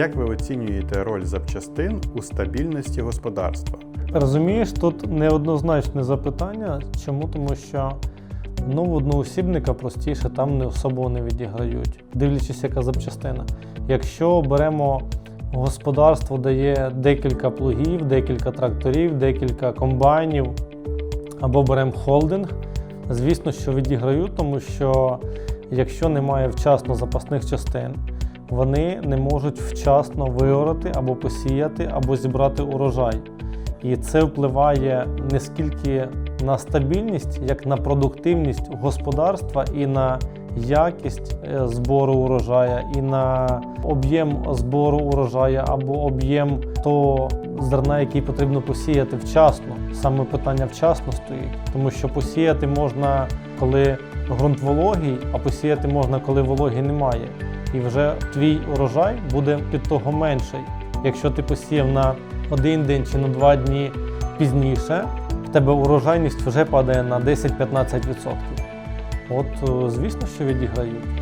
Як ви оцінюєте роль запчастин у стабільності господарства? Розумієш, тут неоднозначне запитання. Чому? Тому що ну, в одноосібника простіше там не особо не відіграють, дивлячись, яка запчастина. Якщо беремо господарство, де є декілька плугів, декілька тракторів, декілька комбайнів, або беремо холдинг, звісно, що відіграють, тому що якщо немає вчасно запасних частин, вони не можуть вчасно виорати або посіяти, або зібрати урожай. І це впливає не скільки на стабільність, як на продуктивність господарства і на якість е, збору урожая, і на об'єм збору урожая або об'єм того зерна, який потрібно посіяти вчасно. Саме питання вчасно стоїть, тому що посіяти можна, коли ґрунт вологий, а посіяти можна, коли вологі немає. І вже твій урожай буде під того менший. Якщо ти посіяв на один день чи на два дні пізніше, в тебе урожайність вже падає на 10-15%. От, е, звісно, що відіграють.